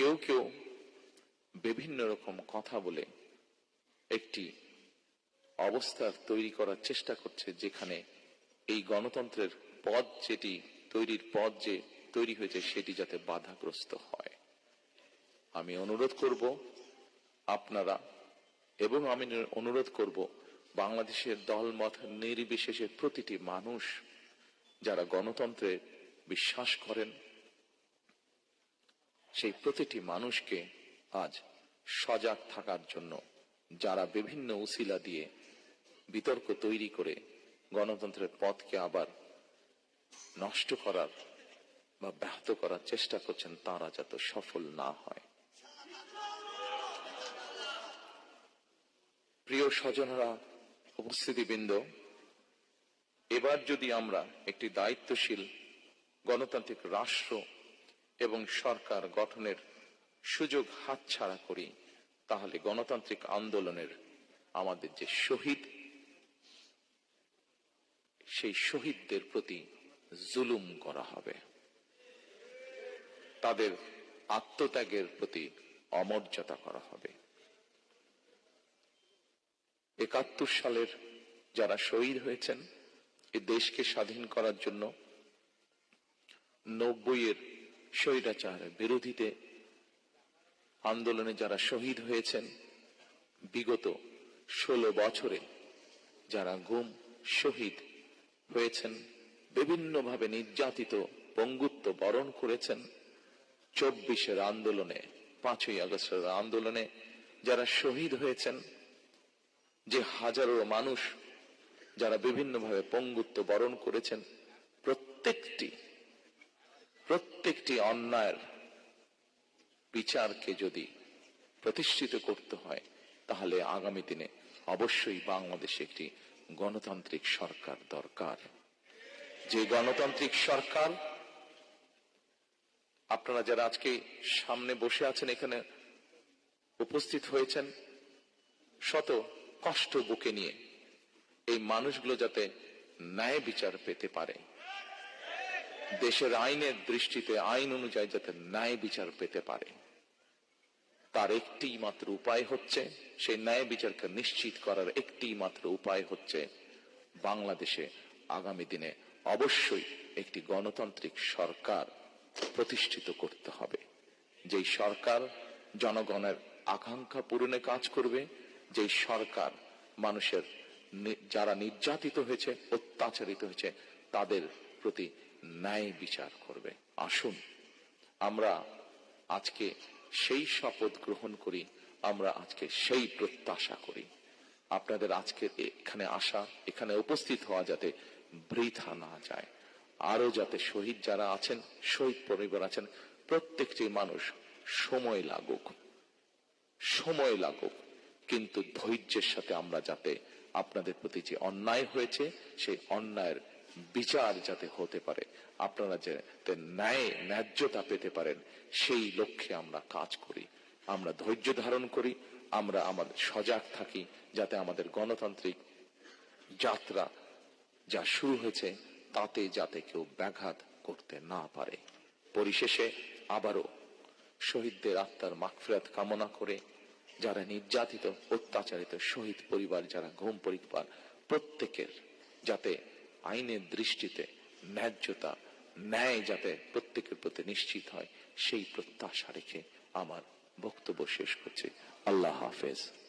কেউ কেউ বিভিন্ন রকম কথা বলে একটি অবস্থার তৈরি করার চেষ্টা করছে, যেখানে এই গণতন্ত্রের পদ যেটি, তৈরির পদ যে তৈরি হয়েছে, সেটি যাতে বাধাগ্রস্ত হয়। আমি অনুরোধ করব আপনারা এবং আমি অনুরোধ করব বাংলাদেশের দলমত নির্বিশেষে প্রতিটি মানুষ যারা গণতন্ত্রে বিশ্বাস করেন সেই প্রতিটি মানুষকে আজ সজাগ থাকার জন্য যারা বিভিন্ন উসিলা দিয়ে বিতর্ক তৈরি করে গণতন্ত্রের পথকে আবার নষ্ট করার বা ব্যাহত করার চেষ্টা করছেন, তারা যাতে সফল না হয়। প্রিয় স্বজনরা, উপস্থিতিবৃন্দ, এবার যদি আমরা একটি দায়িত্বশীল গণতান্ত্রিক রাষ্ট্র এবং সরকার গঠনের সুযোগ হাতছাড়া করি, তাহলে গণতান্ত্রিক আন্দোলনের আমাদের যে শহীদ, সেই শহীদদের প্রতি জুলুম করা হবে। তাদের আত্মত্যাগের প্রতি অমর্যাদা করা হবে। একাত্তর সালের যারা শহীদ হয়েছেন, এ দেশকে স্বাধীন করার জন্য নব্বইয়ের স্বৈরাচার, বিরোধীতে আন্দোলনে যারা শহীদ হয়েছেন, বিগত ষোলো বছরে যারা গুম, শহীদ হয়েছেন, বিভিন্নভাবে নির্যাতিত, পঙ্গুত্ব বরণ করেছেন, চব্বিশের আন্দোলনে, পাঁচই আগস্টের আন্দোলনে যারা শহীদ হয়েছেন, যে হাজারো মানুষ যারা বিভিন্নভাবে পঙ্গুত্ব বরণ করেছেন, প্রত্যেকটি প্রত্যেকটি অন্যায়ের বিচারকে যদি প্রতিষ্ঠিত করতে হয়, তাহলে আগামী দিনে অবশ্যই বাংলাদেশে একটি গণতান্ত্রিক সরকার দরকার। যে গণতান্ত্রিক সরকার, আপনারা যারা আজকে সামনে বসে আছেন, এখানে উপস্থিত হয়েছেন, শত কষ্ট বুকে নিয়ে এই মানুষগুলো যাতে ন্যায় বিচার পেতে পারে। দেশের আইনের দৃষ্টিতে আইন অনুযায়ী যাতে ন্যায় বিচার পেতে পারে, তার একটি মাত্র উপায় হচ্ছে, সেই ন্যায় বিচারকে নিশ্চিত করার একটি মাত্র উপায় হচ্ছে বাংলাদেশে আগামী দিনে অবশ্যই একটি গণতান্ত্রিক সরকার প্রতিষ্ঠিত করতে হবে। যেই সরকার জনগণের আকাঙ্ক্ষা পূরণে কাজ করবে, যেই সরকার মানুষের যারা নির্যাতিত হয়েছে, অত্যাচারিত হয়েছে, তাদের প্রতি ন্যায় বিচার করবে। আসুন, আমরা আজকে সেই শপথ গ্রহণ করি, আমরা আজকে সেই প্রত্যাশা করি। আপনাদের আজকে এখানে আসা, এখানে উপস্থিত হওয়া যাতে বৃথা না যায়। আরও যাতে শহীদ যারা আছেন, শহীদ পরিবার আছেন, প্রত্যেকটি মানুষ সময় লাগুক। সময় লাগুক, কিন্তু ধৈর্যের সাথে আমরা যাতে আপনাদের প্রতি যে অন্যায় হয়েছে, সেই অন্যায়ের বিচার যাতে হতে পারে, আপনারা যাতে ন্যায়, ন্যায্যতা পেতে পারেন, সেই লক্ষ্যে আমরা কাজ করি। আমরা ধৈর্য ধারণ করি, আমরা আমাদের সজাগ থাকি, যাতে আমাদের গণতান্ত্রিক যাত্রা যা শুরু হয়েছে, তাতে যাতে কেউ ব্যাঘাত করতে না পারে। পরিশেষে আবারও শহীদদের আত্মার মাকফিরাত কামনা করে, যারা নির্যাতিত, অত্যাচারিত, শহীদ পরিবার, যারা ঘুম পরিবার, প্রত্যেকের যাতে আইনের দৃষ্টিতে ন্যায্যতা, ন্যায় যাতে প্রত্যেকের প্রতি নিশ্চিত হয়, সেই প্রত্যাশা রেখে আমার বক্তব্য শেষ করছে। আল্লাহ হাফেজ।